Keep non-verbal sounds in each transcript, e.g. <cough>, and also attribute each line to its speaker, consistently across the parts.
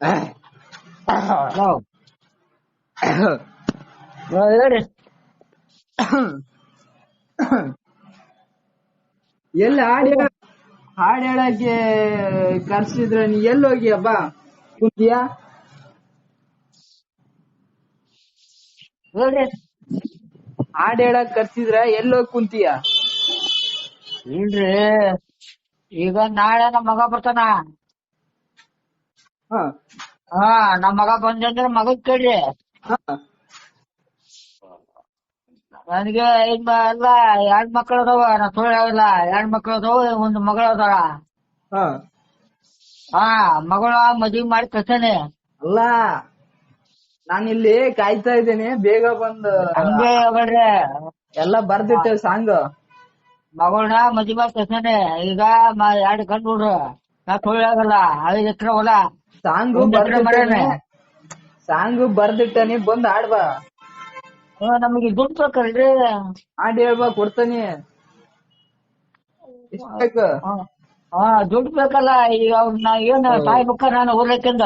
Speaker 1: <coughs> Hello ಹೇಳ್ರಿ
Speaker 2: ಎಲ್ಲಿ ಹಾಡ್ ಹೇಳ ಹಾಡ್ ಹೇಳಕ್ಕೆ ಕರ್ಸಿದ್ರೆ ನೀ ಎಲ್ಲಿ ಹೋಗಿ ಅಬ್ಬ ಕುಂತಿಯಾ?
Speaker 1: ಹೇಳ್ರಿ.
Speaker 2: ಹಾಡ್ ಹೇಳಕ್ ಕರ್ಸಿದ್ರ ಎಲ್ಲಿ ಹೋಗಿ ಕುಂತಿಯಾ?
Speaker 1: ಇಲ್ರಿ. ಈಗ ನಾಳೆ ನಮ್ಮ ಮಗ ಬರ್ತಾನ.
Speaker 2: ಹ.
Speaker 1: ಹಾ ನಮ್ ಮಗ ಬಂದಂದ್ರ ಮಗ ಕೇಳಿ.
Speaker 2: ಹ.
Speaker 1: ನನಗೆ ಎಲ್ಲ ಎರಡ್ ಮಕ್ಳು ಅದಾವ ನಾ ಸುಳ್ಳು ಹೇಳಿಲ್ಲ ಎರಡ್ ಮಕ್ಳು ಅದಾವ ಒಂದ್ ಮಗಳು ಅದಾಳ.
Speaker 2: ಹ.
Speaker 1: ಹಾ ಮಗಳ ಮದ್ವಿ ಮಾಡಿ ಕಳ್ಸೇನೆ.
Speaker 2: ಅಲ್ಲ ನಾನಿಲ್ಲಿ ಕಾಯ್ತಾ ಇದ್ದೇನೆ ಬೇಗ ಬಂದು
Speaker 1: ಹಂಗೆ ಹೇಳ್ಬೇಡ್ರಿ.
Speaker 2: ಎಲ್ಲ ಬರ್ದಿಟ್ಟೆ ಸಾಂಗ್.
Speaker 1: ಮಗಳನ್ನ ಮದ್ವಿ ಮಾಡಿ ಕಳ್ಸೇನೆ. ಈಗ ಮ- ಎರಡ್ ಗಂಡು ಹುಡ್ರು. ನಾ ಸುಳ್ಳು ಹೇಳಲ್ಲ ಐದ್ ಎಕರೆ ಹೊಲ.
Speaker 2: ಸಾಂಗ್ ಸಾಂಗ್ ಬರ್ದಿಟ್ಟನಿ ಬಂದ್ ಆಡ್ಬಾ
Speaker 1: ನಮಗೆ ದುಡ್ಡು ಬೇಕಲ್ರಿ
Speaker 2: ಆಡಿ ಹೇಳ್ಬಾ ಕೊಡ್ತಾನೆ.
Speaker 1: ಹಾ ದುಡ್ಡು ಬೇಕಲ್ಲ ಈಗ ಅವ್ನ ಏನ್ ಸಾಯ್ಬೇಕ ನಾನು ಊರ್ಲಕ್ಕಿಂದ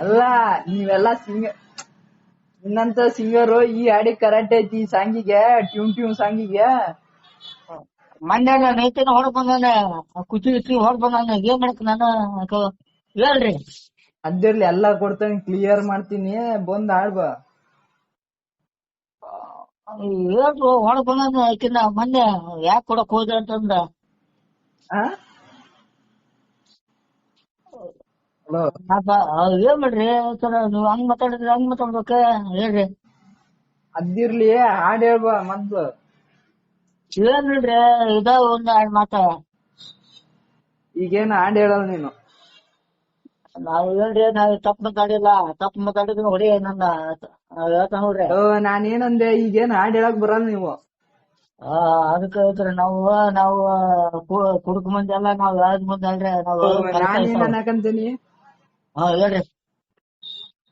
Speaker 2: ಅಲ್ಲ ನೀವೆಲ್ಲ ಸಿಂಗ ಇನ್ನಂತ ಸಿಂಗರು ಈ ಹಾಡಿ ಕರೆಂಟ್ ಐತಿ ಈ ಸಾಂಗಿಗೆ ಟ್ಯೂನ್ ಟ್ಯೂನ್ ಸಾಂಗಿಗೆ.
Speaker 1: ಮೊನ್ನೆ ನಾನು ಐತಿನ ಹೊರಗ್ ಬಂದಾನೆ ಕುಚಿ ಕುಚಿ ಹೊರಗ್ ಬಂದಾನೆ ಏನ್ ಮಾಡಕ್ ನಾನು? ಅಕ- ಹೇಳ್ರಿ
Speaker 2: ಅದಿರ್ಲಿ ಎಲ್ಲಾ ಕೊಡ್ತೇನೆ ಕ್ಲಿಯರ್ ಮಾಡ್ತೀನಿ ಬಂದ್ ಆಡ್ಬಾ
Speaker 1: ಹೇಳ್ರು ಹೊರಗ್ ಬಂದ ಆಕಿನ ಮೊನ್ನೆ ಯಾಕೆ ಕೊಡಕ್ ಹೋದೆ ಅಂತಂದ.
Speaker 2: ಹಲೋ.
Speaker 1: ನಾಪ ಏನ್ ಮಾಡ್ರಿ? ಸರ ನೀವ್ ಹಂಗ್ ಮಾತಾಡಿದ್ರೆ ಹಂಗ್ ಮಾತಾಡ್ಬೇಕ? ಹೇಳ್ರಿ.
Speaker 2: ಅದಿರ್ಲಿ ಹಾಡ್ ಹೇಳ್ಬಾ ಮೊದ್ಲು.
Speaker 1: ಏನ್ ಹೇಳ್ರಿ ಇದ ಒಂದ್ ಹಾಡ್ ಮಾತ.
Speaker 2: ಈಗೇನ್ ಹಾಡ್ ಹೇಳಲ್ಲ ನೀನು.
Speaker 1: ನಾವ್ ಹೇಳ್ರಿ ನಾವ್ ತಪ್ಪ ಮಾತಾಡಿಲ್ಲ. ತಪ್ಪ ಮಾತಾಡಿದ್ರೆ ಹೊಡಿ ನನ್ನ ಹೇಳ್ತಾನ ನೋಡ್ರಿ.
Speaker 2: ನಾನೇನಂದೆ ಈಗೇನ್ ಹಾಡ್ ಹೇಳಕ್ ಬರಲ್ಲ ನೀವು.
Speaker 1: ಆ, ಅದಕ್ಕೆ ಹೇಳ್ತಾರೆ ನಾವು ನಾವು ಕುಡುಕ ಮಂದಿ ಅಲ್ಲ ನಾವ್ ಹೇಳದ್ ಮಂದಿ ಅಲ್ರಿ. ನಾವು
Speaker 2: ಅನ್ನಕಂತೀನಿ?
Speaker 1: ಹಾ ಹೇಳ್ರಿ.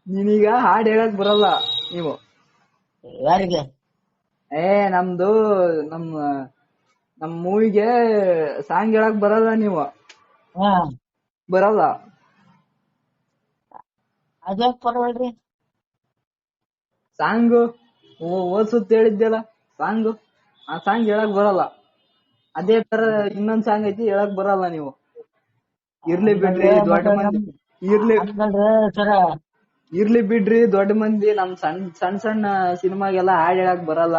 Speaker 2: ನೀನೀಗ ಹಾಡ್ ಹೇಳಕ್ ಬರಲ್ಲ ನೀವು.
Speaker 1: ಯಾರಿಗೆ?
Speaker 2: ಏ ನಮ್ದು ನಮ್ಮ ನಮ್ ಮೂವಿಗೆ ಸಾಂಗ್ ಹೇಳಕ್ ಬರಲ್ಲ ನೀವು.
Speaker 1: ಹಾ.
Speaker 2: ಬರಲ್ಲ.
Speaker 1: ಅದ್ಯಾಕ್ ಪರವಾಗಿಲ್ರಿ
Speaker 2: ಸಾಂಗ್ ಓದ್ಸುತ್ತ ಹೇಳಿದ್ದೆಲ್ಲ ಸಾಂಗ್. ಆ ಸಾಂಗ್ ಹೇಳಕ್ ಬರಲ್ಲ. ಅದೇ ತರ ಇನ್ನೊಂದ್ ಸಾಂಗ್ ಐತಿ ಹೇಳಕ್ ಬರಲ್ಲ ನೀವು. ಇರ್ಲಿ ಬಿಡ್ರಿ ದೊಡ್ಡ ಮಂದಿ. ಇರ್ಲಿ
Speaker 1: ಸರ.
Speaker 2: ಇರ್ಲಿ ಬಿಡ್ರಿ ದೊಡ್ಡ ಮಂದಿ. ನಮ್ ಸಣ್ಣ ಸಣ್ಣ ಸಣ್ಣ ಸಿನಿಮಾಗೆಲ್ಲ ಹಾಡ್ ಹೇಳಕ್ ಬರಲ್ಲ.